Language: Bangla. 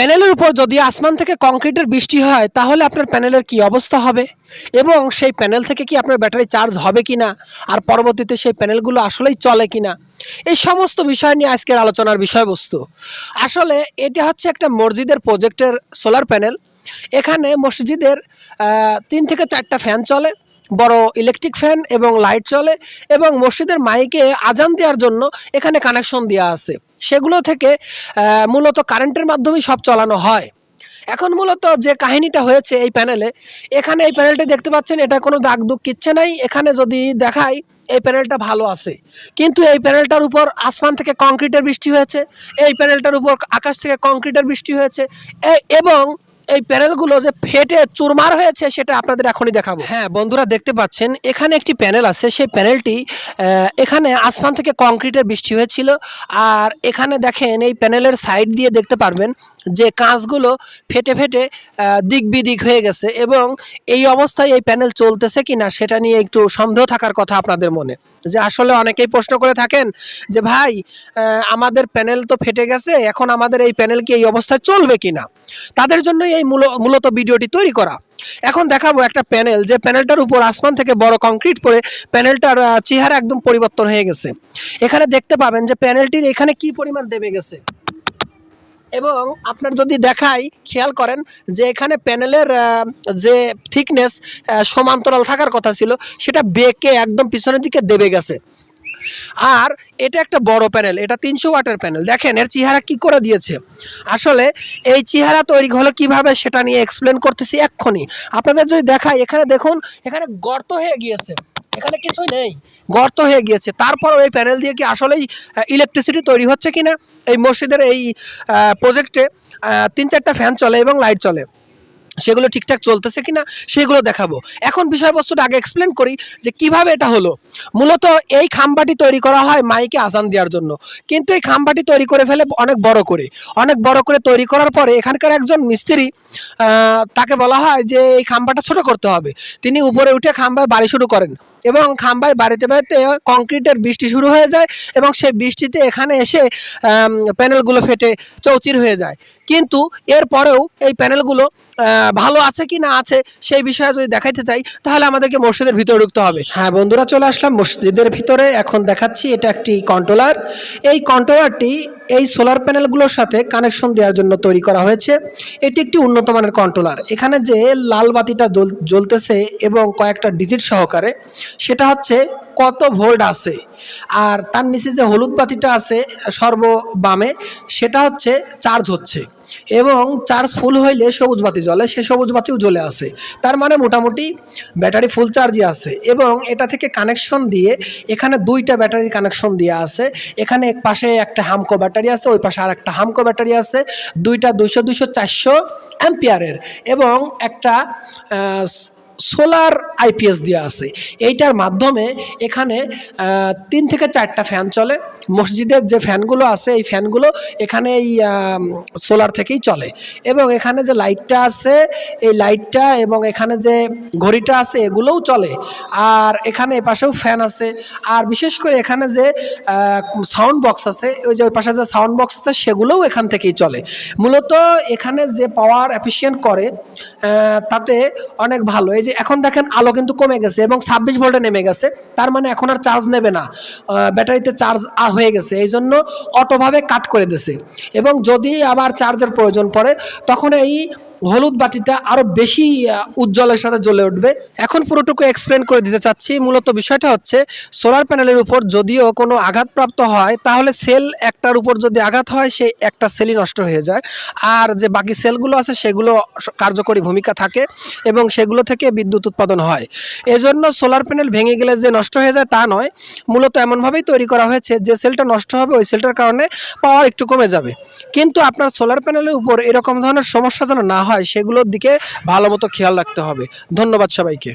প্যানেলের উপর যদি আসমান থেকে কংক্রিটের বৃষ্টি হয়, তাহলে আপনার প্যানেলের কি অবস্থা হবে? এবং সেই প্যানেল থেকে কি আপনার ব্যাটারি চার্জ হবে কি না আর পরবর্তীতে সেই প্যানেলগুলো আসলেই চলে কিনা? এই সমস্ত বিষয় নিয়ে আজকের আলোচনার বিষয়বস্তু। আসলে এটা হচ্ছে একটা মসজিদের প্রজেক্টের সোলার প্যানেল এখানে মসজিদের তিন থেকে চারটা ফ্যান চলে। বড় ইলেকট্রিক ফ্যান এবং লাইট চলে এবং মসজিদের মাইকে আজান দেওয়ার জন্য এখানে কানেকশন দেওয়া আছে। সেগুলো থেকে মূলত কারেন্টের মাধ্যমেই সব চালানো হয়। এখন মূলত যে কাহিনীটা হয়েছে এই প্যানেলে এখানে এই প্যানেলটি দেখতে পাচ্ছেন, এটা কোনো দাগ দুগ কিচ্ছে নাই। এখানে যদি দেখাই, এই প্যানেলটা ভালো আছে। কিন্তু এই প্যানেলটার উপর আসমান থেকে কংক্রিটের বৃষ্টি হয়েছে, এই প্যানেলটার উপর আকাশ থেকে কংক্রিটের বৃষ্টি হয়েছে এবং এই প্যানেলগুলো যে ফেটে চুরমার হয়েছে, সেটা আপনাদের এখনই দেখাবো। হ্যাঁ বন্ধুরা দেখতে পাচ্ছেন, এখানে একটি প্যানেল আছে। সেই প্যানেলটি এখানে আসমান থেকে কংক্রিটের বৃষ্টি হয়েছিল। আর এখানে দেখেন, এই প্যানেলের সাইড দিয়ে দেখতে পারবেন যে কাঁচগুলো ফেটে ফেটে দিক বিদিক হয়ে গেছে এবং এই অবস্থায় এই প্যানেল চলতেছে কিনা সেটা নিয়ে একটু সন্দেহ থাকার কথা আপনাদের মনে। যে আসলে অনেকেই প্রশ্ন করে থাকেন যে, ভাই আমাদের প্যানেল তো ফেটে গেছে, এখন আমাদের এই প্যানেল কি এই অবস্থায় চলবে কিনা? তাদের জন্য এই মূল- মূলত ভিডিওটি তৈরি করা। এখন দেখাবো একটা প্যানেল যে প্যানেলটার উপর আসমান থেকে বড় কংক্রিট পরে প্যানেলটার চেহারা একদম পরিবর্তন হয়ে গেছে। এখানে দেখতে পাবেন যে প্যানেলটির এখানে কি পরিমাণ দেবে গেছে। এবং আপনার যদি দেখাই, খেয়াল করেন যে এখানে প্যানেলের যে থিকনেস সমান্তরাল থাকার কথা ছিল, সেটা বেঁকে একদম পিছনের দিকে দেবে গেছে। আর এটা একটা বড় প্যানেল, এটা তিনশো ওয়াটের প্যানেল। দেখেন, এর চেহারা কি করে দিয়েছে? আসলে এই চেহারা তৈরি হলো কীভাবে সেটা নিয়ে এক্সপ্লেন করতেছি এক্ষুনি। আপনাদের যদি দেখাই, এখানে দেখুন, এখানে গর্ত হয়ে গিয়েছে। এখানে কিছুই নেই। গর্ত হয়ে গিয়েছে। তারপর ওই প্যানেল দিয়ে কি আসলেই ইলেকট্রিসিটি তৈরি হচ্ছে কিনা? এই মসজিদের এই প্রজেক্টে তিন চারটা ফ্যান চলে এবং লাইট চলে। সেগুলো ঠিকঠাক চলতেছে কিনা সেগুলো দেখাবো। এখন বিষয়বস্তুটা আগে এক্সপ্লেন করি যে কীভাবে এটা হলো। মূলত এই খাম্বাটি তৈরি করা হয় মাইকে আজান দেওয়ার জন্য। কিন্তু এই খাম্বাটি তৈরি করে ফেলে অনেক বড় করে। অনেক বড় করে তৈরি করার পরে এখানকার একজন মিস্ত্রি তাকে বলা হয় যে এই খাম্বাটা ছোট করতে হবে। তিনি উপরে উঠে খাম্বায় বাড়ি শুরু করেন এবং খাম্বায় বাড়িতে বাড়িতে কংক্রিটের বৃষ্টি শুরু হয়ে যায় এবং সেই বৃষ্টিতে এখানে এসে প্যানেলগুলো ফেটে চৌচির হয়ে যায়। কিন্তু এরপরেও এই প্যানেলগুলো ভালো আছে কি না আছে সেই বিষয়ে যদি দেখাইতে চাই, তাহলে আমাদেরকে মসজিদের ভিতরে ঢুকতে হবে। হ্যাঁ বন্ধুরা, চলে আসলাম মসজিদের ভিতরে। এখন দেখাচ্ছি এটা একটি কন্ট্রোলার। এই কন্ট্রোলারটি এই সোলার প্যানেলগুলোর সাথে কানেকশন দেওয়ার জন্য তৈরি করা হয়েছে। এটি একটি উন্নত মানের কন্ট্রোলার। এখানে যে লাল বাতিটা জ্বলতেছে এবং কয়েকটা ডিজিট সহকারে, সেটা হচ্ছে কত ভোল্ট আছে। আর তার নিচে যে হলুদ বাতিটা আছে সর্ব বামে সেটা হচ্ছে চার্জ হচ্ছে। এবং চার্জ ফুল হইলে সবুজ বাতি জ্বলে, সে সবুজ বাতিও জ্বলে আছে। তার মানে মোটামুটি ব্যাটারি ফুল চার্জই আছে এবং এটা থেকে কানেকশন দিয়ে এখানে দুইটা ব্যাটারি কানেকশন দিয়ে আছে। এখানে এক পাশে একটা হামকো ব্যাটারি আছে, ওই পাশে আর একটা হামকো ব্যাটারি আছে। দুইটা দুইশো দুইশো চারশো অ্যাম্পিয়ারের এবং একটা সোলার আইপিএস দেওয়া আছে। এইটার মাধ্যমে এখানে তিন থেকে চারটা ফ্যান চলে। মসজিদের যে ফ্যানগুলো আছে, এই ফ্যানগুলো এখানে এই সোলার থেকেই চলে। এবং এখানে যে লাইটটা আছে, এই লাইটটা এবং এখানে যে ঘড়িটা আছে, এগুলোও চলে। আর এখানে এপাশেও ফ্যান আছে। আর বিশেষ করে এখানে যে সাউন্ড বক্স আছে, ওই যে ওই পাশে যে সাউন্ড বক্স আছে, সেগুলোও এখান থেকেই চলে। মূলত এখানে যে পাওয়ার অ্যাফিসিয়েন্ট করে তাতে অনেক ভালো। এই যে এখন দেখেন আলো কিন্তু কমে গেছে এবং ছাব্বিশ ভোল্টে নেমে গেছে। তার মানে এখন আর চার্জ নেবে না। ব্যাটারিতে চার্জ হয়ে গেছে। এই জন্য অটোভাবে কাট করে দিছে। এবং যদি আবার চার্জের প্রয়োজন পড়ে, তখন এই হলুদ বাতিটা আরও বেশি উজ্জ্বলের সাথে জ্বলে উঠবে। এখন পুরোটুকু এক্সপ্লেন করে দিতে চাচ্ছি। মূলত বিষয়টা হচ্ছে সোলার প্যানেলের উপর যদিও কোনো আঘাতপ্রাপ্ত হয়, তাহলে সেল একটার উপর যদি আঘাত হয়, সেই একটা সেলই নষ্ট হয়ে যায়। আর যে বাকি সেলগুলো আছে, সেগুলো কার্যকরী ভূমিকা থাকে এবং সেগুলো থেকে বিদ্যুৎ উৎপাদন হয়। এজন্য সোলার প্যানেল ভেঙে গেলে যে নষ্ট হয়ে যায়, তা নয়। মূলত এমনভাবেই তৈরি করা হয়েছে, যে সেলটা নষ্ট হবে, ওই সেলটার কারণে পাওয়ার একটু কমে যাবে। কিন্তু আপনার সোলার প্যানেলের উপর এরকম ধরনের সমস্যা যেন না হয় সেগুলোর দিকে ভালো মতো খেয়াল রাখতে হবে। ধন্যবাদ সবাইকে।